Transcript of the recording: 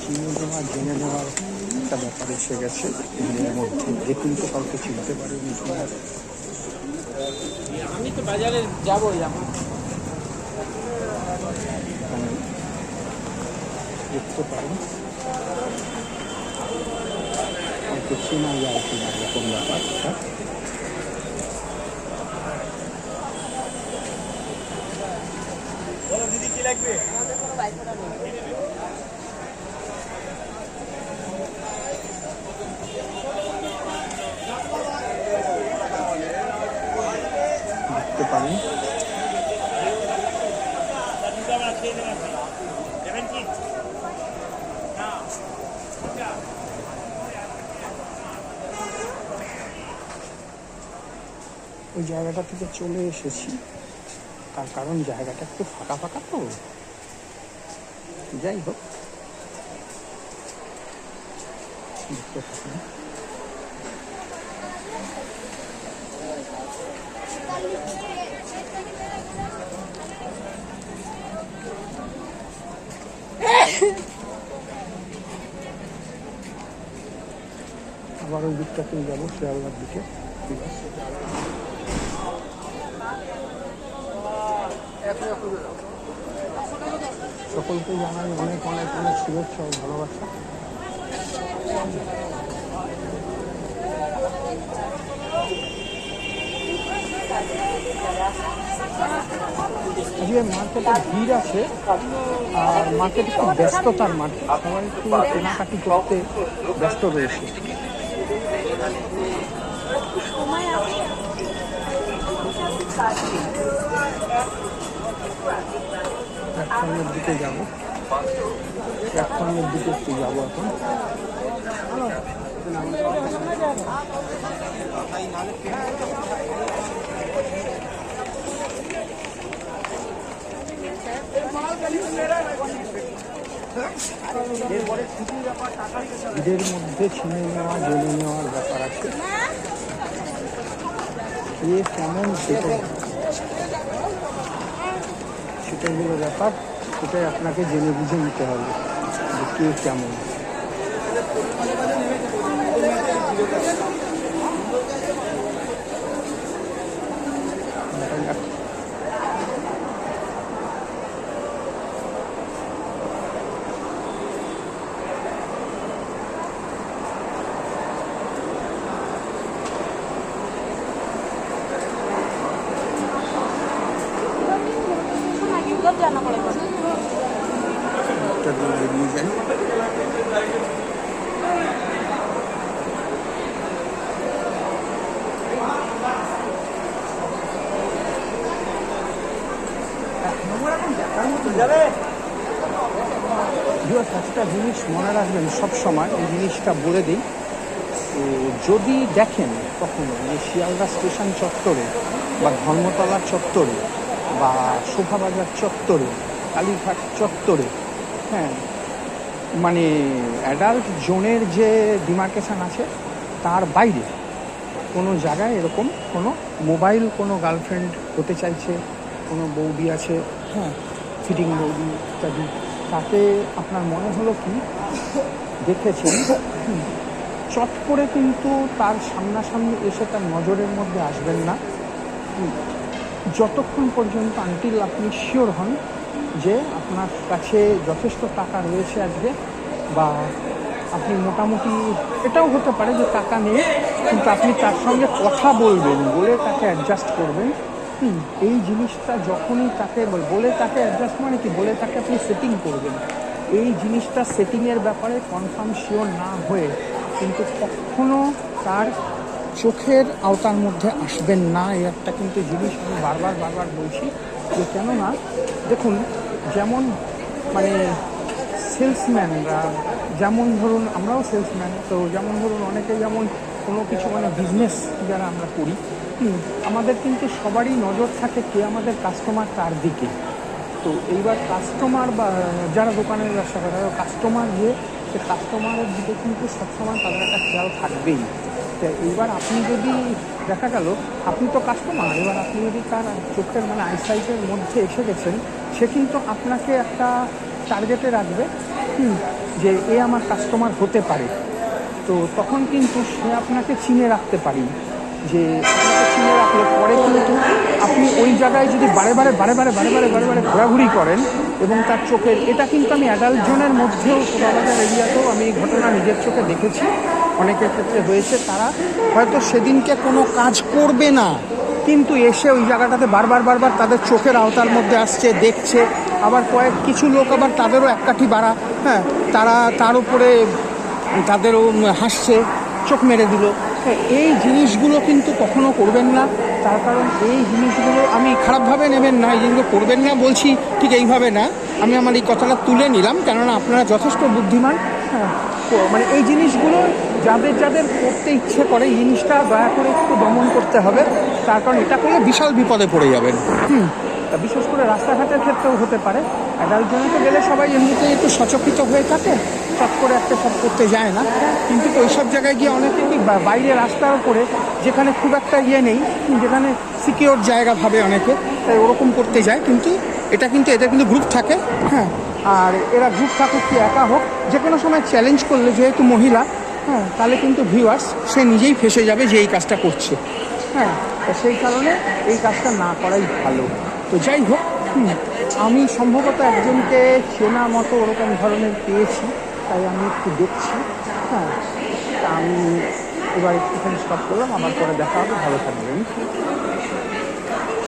চিনে চিনে জেনে নেওয়ার একটা ব্যাপার এসে গেছে। এর মধ্যে যে কিন্তু কাউকে চিনতে আমি তো বাজারে যাবোই এখন। দেখতে পারেন হয়তো চেনা যায় কিনা এরকম ব্যাপারটা দেখতে পারেন। ওই জায়গাটা থেকে চলে এসেছি। তার কারণ জায়গাটা একটু ফাঁকা ফাঁকা তো। যাই হোক। দেখতে থাকুন। আবার ওই দিকটাতেই যাব, শিয়ালদার দিকে। ঠিক আছে। সকলকে জানাই অনেক অনেক অনেক শুভেচ্ছা ও ভালোবাসা। আজকে মার্কেটে ভিড় আছে, আর মার্কেট একটু ব্যস্ততার মার্কেট সবাই একটু কেনাকাটি করতে ব্যস্ত রয়েছে। প্ল্যাটফর্মের দিকে যাব। প্ল্যাটফর্মের দিকে একটু যাব এখন। ঈদের মধ্যে ছিনে নেওয়া জেনে নেওয়ার ব্যাপার আছে। কে কেমন সেটা সেটাই হলো ব্যাপার। সেটাই আপনাকে জেনে বুঝে নিতে হবে যে কে কেমন। একটা জিনিস মনে রাখবেন সবসময়, এই জিনিসটা বলে দিই। যদি দেখেন কখনো যে শিয়ালদা স্টেশন চত্বরে বা ধর্মতলা চত্বরে বা শোভাবাজার চত্বরে, কালীঘাট চত্বরে হ্যাঁ। মানে অ্যাডাল্ট জোনের যে ডিমার্কেশন আছে, তার বাইরে কোনো জায়গায় এরকম কোনো মোবাইল কোনো গার্লফ্রেন্ড হতে চাইছে, কোনো বৌদি আছে হ্যাঁ ফিটিং বৌদি ইত্যাদি তাকে আপনার মনে হলো কি? দেখেছেন? চট করে কিন্তু তার সামনাসামনি এসে তার নজরের মধ্যে আসবেন না। যতক্ষণ পর্যন্ত আনটিল আপনি শিওর হন যে আপনার কাছে যথেষ্ট টাকা রয়েছে আজকে, বা আপনি মোটামুটি, এটাও হতে পারে যে টাকা নেই, কিন্তু আপনি তার সঙ্গে কথা বলবেন, বলে তাকে অ্যাডজাস্ট করবেন। এই জিনিসটা যখনই তাকে বলে তাকে অ্যাডজাস্ট মানে কি? বলে তাকে আপনি সেটিং করবেন। এই জিনিসটা সেটিংয়ের ব্যাপারে কনফার্ম শিওর না হয়ে কিন্তু কখনো তার চোখের আওতার মধ্যে আসবেন না। এই একটা কিন্তু জিনিস আমি বারবার বারবার বলছি যে কেননা, দেখুন যেমন মানে সেলসম্যানরা যেমন ধরুন, আমরাও সেলসম্যান তো যেমন ধরুন, অনেকে যেমন কোনো কিছু মানে বিজনেস যারা আমরা করি আমাদের কিন্তু সবারই নজর থাকে কে আমাদের কাস্টমার তার দিকে। তো এইবার কাস্টমার বা যারা দোকানের ব্যবসা করে কাস্টমার যে, সে কাস্টমারের দিকে কিন্তু সবসময় তাদের একটা খেয়াল থাকবেই। তো এইবার আপনি যদি দেখা গেল, আপনি তো কাস্টমার এবার আপনি যদি তার চোখের মানে আইসাইটের মধ্যে এসে গেছেন, সে কিন্তু আপনাকে একটা টার্গেটে রাখবে যে এ আমার কাস্টমার হতে পারে। তো তখন কিন্তু সে আপনাকে চিনে রাখতে পারি যে আপনাকে চিনে রাখলে পরে কিন্তু আপনি ওই জায়গায় যদি বারে বারে বারে বারে বারে বারে বারে বারে ঘোরাঘুরি করেন এবং তার চোখের, এটা কিন্তু আমি অ্যাডাল্ট জোনের মধ্যেও কোলাবাজার এরিয়াতেও আমি এই ঘটনা নিজের চোখে দেখেছি। অনেকের ক্ষেত্রে হয়েছে তারা হয়তো সেদিনকে কোনো কাজ করবে না কিন্তু এসে ওই জায়গাটাতে বারবার বারবার তাদের চোখের আওতার মধ্যে আসছে দেখছে। আবার কয়েক কিছু লোক আবার তাদেরও এক কাঠি বাড়া হ্যাঁ তারা তার উপরে তাদেরও হাসছে চোখ মেরে দিল। হ্যাঁ, এই জিনিসগুলো কিন্তু কখনো করবেন না। তার কারণ এই জিনিসগুলো আমি খারাপভাবে নেবেন না এই জিনিসগুলো করবেন না বলছি ঠিক এইভাবে না। আমি আমার এই কথাটা তুলে নিলাম কেননা আপনারা যথেষ্ট বুদ্ধিমান। মানে এই জিনিসগুলো যাদের যাদের করতে ইচ্ছে করে এই জিনিসটা দয়া করে একটু দমন করতে হবে। তার কারণ এটা করলে বিশাল বিপদে পড়ে যাবেন। হুম। তা বিশেষ করে রাস্তাঘাটের ক্ষেত্রেও হতে পারে। অ্যাডাল্ট জনেতে গেলে সবাই এমনিতেই একটু সচকিত হয়ে থাকে চট করে একটা সব করতে যায় না। কিন্তু তো ওইসব জায়গায় গিয়ে অনেকে কি বাইরে রাস্তার উপরে যেখানে খুব একটা ইয়ে নেই যেখানে সিকিওর জায়গা ভাবে অনেকে তাই ওরকম করতে যায়। কিন্তু এটা কিন্তু, এদের কিন্তু গ্রুপ থাকে। হ্যাঁ আর এরা গ্রুপ থাকুক কি একা হোক, যে কোনো সময় চ্যালেঞ্জ করলে, যেহেতু মহিলা হ্যাঁ তাহলে কিন্তু ভিউয়ার্স সে নিজেই ফেসে যাবে যে এই কাজটা করছে। হ্যাঁ সেই কারণে এই কাজটা না করাই ভালো। তো যাই হোক আমি সম্ভবত একজনকে চেনা মতো ওরকম ধরনের পেয়েছি, তাই আমি একটু দেখছি। হ্যাঁ আমি এবার একটুখানি স্টপ করলাম আমার পরে দেখা হবে, ভালো থাকবেন।